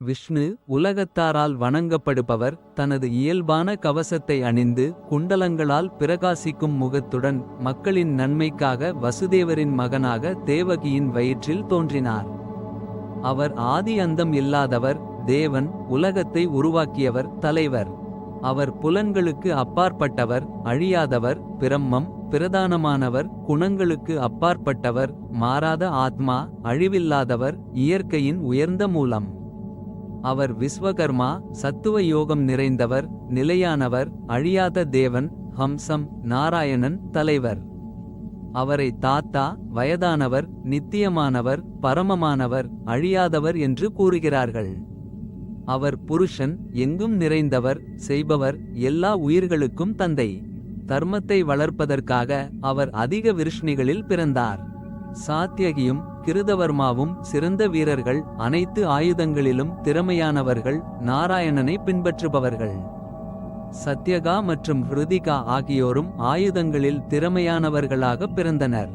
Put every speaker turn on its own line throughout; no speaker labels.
விஷ்ணு உலகத்தாரால் வணங்கப்படுபவர் தனது இயல்பான கவசத்தை அணிந்து குண்டலங்களால் பிரகாசிக்கும் முகத்துடன் மக்களின் நன்மைக்காக வசுதேவரின் மகனாக தேவகியின் வயிற்றில் தோன்றினார். அவர் ஆதி அந்தம் இல்லாதவர் தேவன் உலகத்தை உருவாக்கியவர் தலைவர். அவர் புலன்களுக்கு அப்பாற்பட்டவர் அழியாதவர் பிரம்மம் பிரதானமானவர் குணங்களுக்கு அப்பாற்பட்டவர் மாறாத ஆத்மா அழிவில்லாதவர் இயற்கையின் உயர்ந்த மூலம். அவர் விஸ்வகர்மா சத்துவ யோகம் நிறைந்தவர் நிலையானவர் அழியாத தேவன் ஹம்சம் நாராயணன் தலைவர். அவரை தாத்தா வயதானவர் நித்தியமானவர் பரமமானவர் அழியாதவர் என்று கூறுகிறார்கள். அவர் புருஷன் எங்கும் நிறைந்தவர் செய்பவர் எல்லா உயிர்களுக்கும் தந்தை. தர்மத்தை வளர்ப்பதற்காக அவர் அதிக விருஷ்ணிகளில் பிறந்தார். சாத்தியகியும் கிருதவர்மாவும் சிறந்த வீரர்கள் அனைத்து ஆயுதங்களிலும் திறமையானவர்கள் நாராயணனை பின்பற்றுபவர்கள். சத்யகா மற்றும் ஹிருதிகா ஆகியோரும் ஆயுதங்களில் திறமையானவர்களாக பிறந்தனர்.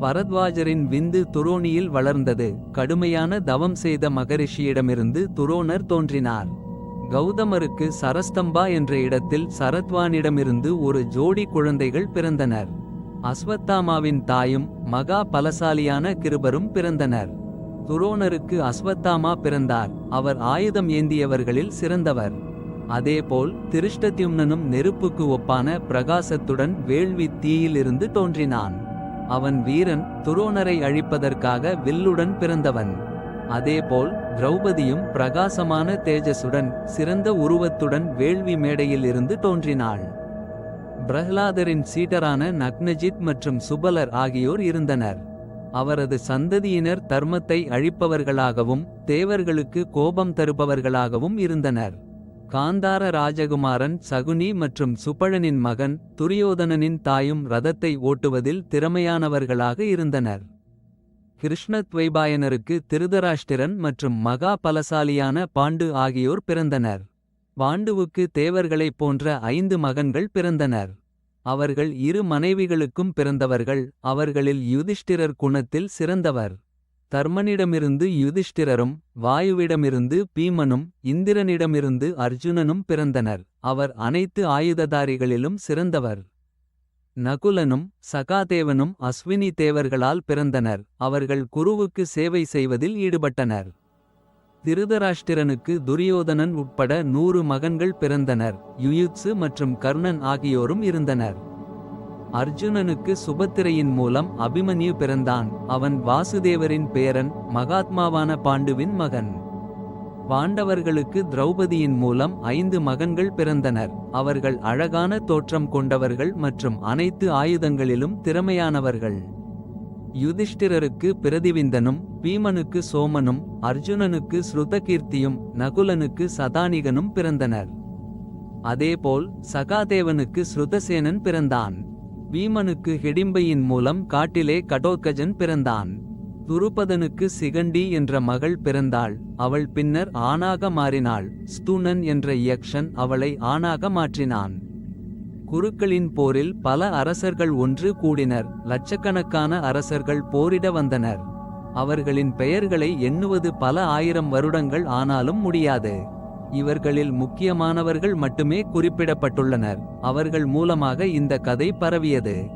பரத்வாஜரின் விந்து துரோணியில் வளர்ந்தது. கடுமையான தவம் செய்த மகரிஷியிடமிருந்து துரோணர் தோன்றினார். கௌதமருக்கு சரஸ்தம்பா என்ற இடத்தில் சரத்வானிடமிருந்து ஒரு ஜோடி குழந்தைகள் பிறந்தனர். அஸ்வத்தாமாவின் தாயும் மகா பலசாலியான கிருபரும் பிறந்தனர். துரோணருக்கு அஸ்வத்தாமா பிறந்தார். அவர் ஆயுதம் ஏந்தியவர்களில் சிறந்தவர். அதேபோல் திருஷ்டத்யும்னனும் நெருப்புக்கு ஒப்பான பிரகாசத்துடன் வேள்வி தீயிலிருந்து தோன்றினான். அவன் வீரன் துரோணரை அழிப்பதற்காக வில்லுடன் பிறந்தவன். அதேபோல் திரௌபதியும் பிரகாசமான தேஜசுடன் சிறந்த உருவத்துடன் வேள்வி மேடையில் இருந்து தோன்றினாள். பிரஹ்லாதரின் சீடரான நக்னஜித் மற்றும் சுபலர் ஆகியோர் இருந்தனர். அவரது சந்ததியினர் தர்மத்தை அழிப்பவர்களாகவும் தேவர்களுக்கு கோபம் தருபவர்களாகவும் இருந்தனர். காந்தார ராஜகுமாரன் சகுனி மற்றும் சுபழனின் மகன் துரியோதனனின் தாயும் ரதத்தை ஓட்டுவதில் திறமையானவர்களாக இருந்தனர். கிருஷ்ணத்வைபாயனருக்கு திருதராஷ்டிரன் மற்றும் மகா பலசாலியான பாண்டு ஆகியோர் பிறந்தனர். பாண்டுவுக்கு தேவர்களைப் போன்ற ஐந்து மகன்கள் பிறந்தனர். அவர்கள் இரு மனைவிகளுக்கும் பிறந்தவர்கள் அவர்களில் யுதிஷ்டிரர் குணத்தில் சிறந்தவர். தர்மனிடமிருந்து யுதிஷ்டிரரும் வாயுவிடமிருந்து பீமனும் இந்திரனிடமிருந்து அர்ஜுனனும் பிறந்தனர். அவர் அனைத்து ஆயுததாரிகளிலும் சிறந்தவர். நகுலனும் சகாதேவனும் அஸ்வினி தேவர்களால் பிறந்தனர். அவர்கள் குருவுக்கு சேவை செய்வதில் ஈடுபட்டனர். திருதராஷ்டிரனுக்கு துரியோதனன் உட்பட நூறு மகன்கள் பிறந்தனர். யுயுத்சு மற்றும் கர்ணன் ஆகியோரும் இருந்தனர். அர்ஜுனனுக்கு சுபத்திரையின் மூலம் அபிமன்யு பிறந்தான். அவன் வாசுதேவரின் பேரன் மகாத்மாவான பாண்டுவின் மகன். பாண்டவர்களுக்கு திரௌபதியின் மூலம் ஐந்து மகன்கள் பிறந்தனர். அவர்கள் அழகான தோற்றம் கொண்டவர்கள் மற்றும் அனைத்து ஆயுதங்களிலும் திறமையானவர்கள். யுதிஷ்டிரருக்கு பிரதிவிந்தனும் பீமனுக்கு சோமனும் அர்ஜுனனுக்கு ஸ்ருதகீர்த்தியும் நகுலனுக்கு சதானிகனும் பிறந்தனர். அதேபோல் சகாதேவனுக்கு ஸ்ருதசேனன் பிறந்தான். பீமனுக்கு ஹெடிம்பையின் மூலம் காட்டிலே கடோத்கஜன் பிறந்தான். துருபதனுக்கு சிகண்டி என்ற மகள் பிறந்தாள். அவள் பின்னர் ஆணாக மாறினாள். ஸ்தூனன் என்ற யக்ஷன் அவளை ஆணாக மாற்றினான். குருக்களின் போரில் பல அரசர்கள் ஒன்று கூடினர். லட்சக்கணக்கான அரசர்கள் போரிட வந்தனர். அவர்களின் பெயர்களை எண்ணுவது பல ஆயிரம் வருடங்கள் ஆனாலும் முடியாது. இவர்களில் முக்கியமானவர்கள் மட்டுமே குறிப்பிடப்பட்டுள்ளனர். அவர்கள் மூலமாக இந்த கதை பரவியது.